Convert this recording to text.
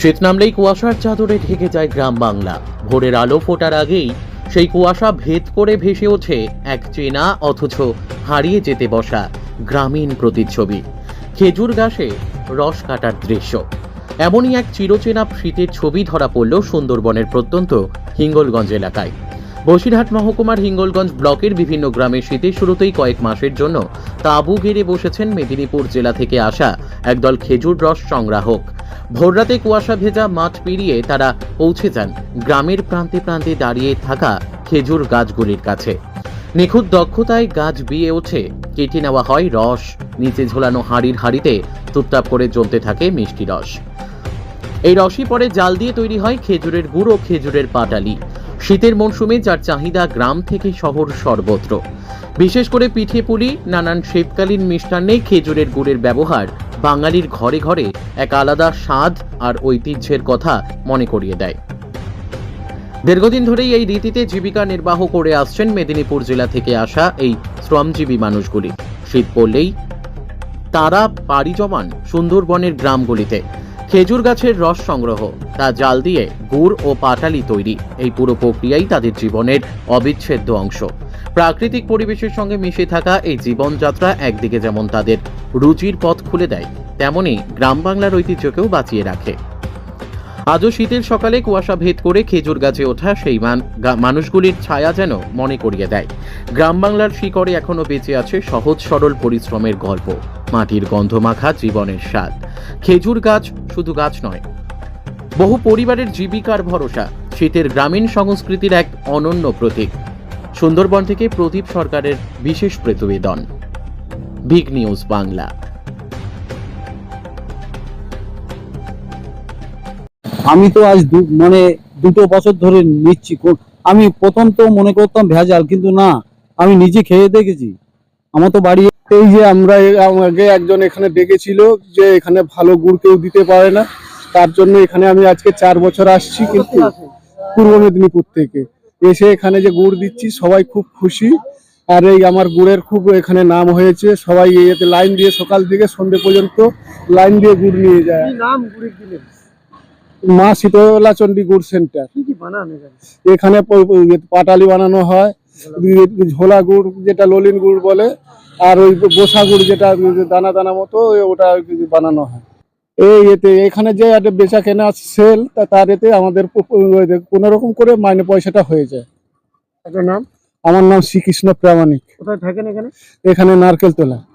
শীত নামলেই কুয়াশার চাদরে ঢেকে যায় গ্রাম বাংলা। ভোরের আলো ফোটার আগেই সেই কুয়াশা ভেদ করে ভেসে ওঠে এক চেনা অথচ হারিয়ে যেতে বসা গ্রামীণ প্রতিচ্ছবি। খেজুর গাছে রস কাটার দৃশ্য। এমনই এক চিরচেনা শীতের ছবি ধরা পড়ল সুন্দরবনের প্রত্যন্ত হিঙ্গলগঞ্জ এলাকায়। বসিরহাট মহকুমার হিঙ্গলগঞ্জ ব্লকের বিভিন্ন গ্রামে শীতের শুরুতেই কয়েক মাসের জন্য তাঁবু ঘিরে বসেছেন মেদিনীপুর জেলা থেকে আসা একদল খেজুর রস সংগ্রাহক। ভোররাতে কুয়াশা ভেজা মাঠ পেরিয়ে তারা পৌঁছে যান গ্রামের প্রান্তে প্রান্তে দাঁড়িয়ে থাকা খেজুর গাছগুলির কাছে। নিখুঁত দক্ষতায় গাছ বিয়ে ওঠে, কেটে নেওয়া হয় রস, নিচে ঝোলানো হাঁড়ির হাঁড়িতে টুপটাপ করে জ্বলতে থাকে মিষ্টি রস। এই রসই পরে জাল দিয়ে তৈরি হয় খেজুরের গুড়, খেজুরের পাটালি। শীতের মরশুমে যার চাহিদা গ্রাম থেকে শহর সর্বত্র। বিশেষ করে পিঠে পুলি, নানান শীতকালীন মিষ্টান্নে খেজুরের গুড়ের ব্যবহার বাঙালির ঘরে ঘরে এক আলাদা স্বাদ আর ঐতিহ্যের কথা মনে করিয়ে দেয়। দীর্ঘদিন ধরেই এই রীতিতে জীবিকা নির্বাহ করে আসছেন মেদিনীপুর জেলা থেকে আসা এই শ্রমজীবী মানুষগুলি। শীত পড়লেই তারা পাড়ি জমান সুন্দরবনের গ্রামগুলিতে। খেজুর গাছের রস সংগ্রহ, তা জাল দিয়ে গুড় ও পাটালি তৈরি। এই পুরো প্রক্রিয়াই তাদের জীবনের অবিচ্ছেদ্য অংশ। প্রাকৃতিক পরিবেশের সঙ্গে মিশে থাকা এই জীবনযাত্রা একদিকে যেমন তাদের রুচির পথ খুলে দেয়, তেমনি গ্রাম বাংলার ঐতিহ্যকেও বাঁচিয়ে রাখে। আজও শীতের সকালে কুয়াশা ভেদ করে খেজুর গাছে ওঠা সেই মান- মানুষগুলির ছায়া যেন মনে করিয়ে দেয়। গ্রাম বাংলার শিকড়ে এখনও বেঁচে আছে সহজ সরল পরিশ্রমের গল্প। মাটির গন্ধমাখা জীবনের স্বাদ। খেজুর গাছ শুধু গাছ নয়, বহু পরিবারের জীবিকার ভরসা, শীতের গ্রামীণ সংস্কৃতির এক অনন্য প্রতীক। সুন্দরবন থেকে প্রদীপ সরকারের বিশেষ প্রতিবেদন। Big news Bangla. আমি তো আজ মানে দুটো বছর ধরে নিচ্ছি। আমি প্রথম তো মনে করতাম ভেজাল, কিন্তু না, আমি নিজে খেয়ে দেখেছি। আমার তো বাড়ি এই যে আমরা আগে একজন এখানে ডেকেছিল যে এখানে ভালো গুড় কেউ দিতে পারে না। তার জন্য এখানে আমি আজকে চার বছর আসছি কিন্তু পূর্ব মেদিনীপুর থেকে। এসে এখানে যে গুড় দিচ্ছি, সবাই খুব খুশি। আর এই আমার গুড়ের খুব এখানে নাম হয়েছে। সবাই এতে লাইন দিয়ে সকাল থেকে সন্ধ্যে পর্যন্ত লাইন দিয়ে গুড় নিয়ে যায়। নাম গুড়ির মা শীতলা চণ্ডী গুড় সেন্টার। এখানে? প- পাটালি বানানো হয় ঝোলা গুড়। যেটা ললিন গুড় বলে আর ওই বসা গুড় যেটা দানা দানা মতো ওটা বানানো হয়। এই এতে এখানে যে একটা বেচা কেনা সেল তার এতে আমাদের কোনো রকম করে মাইনে পয়সাটা হয়ে যায়। নাম? আমার নাম শ্রীকৃষ্ণ প্রামাণিক। কোথায় থাকেন এখানে? এখানে নারকেল তোলা।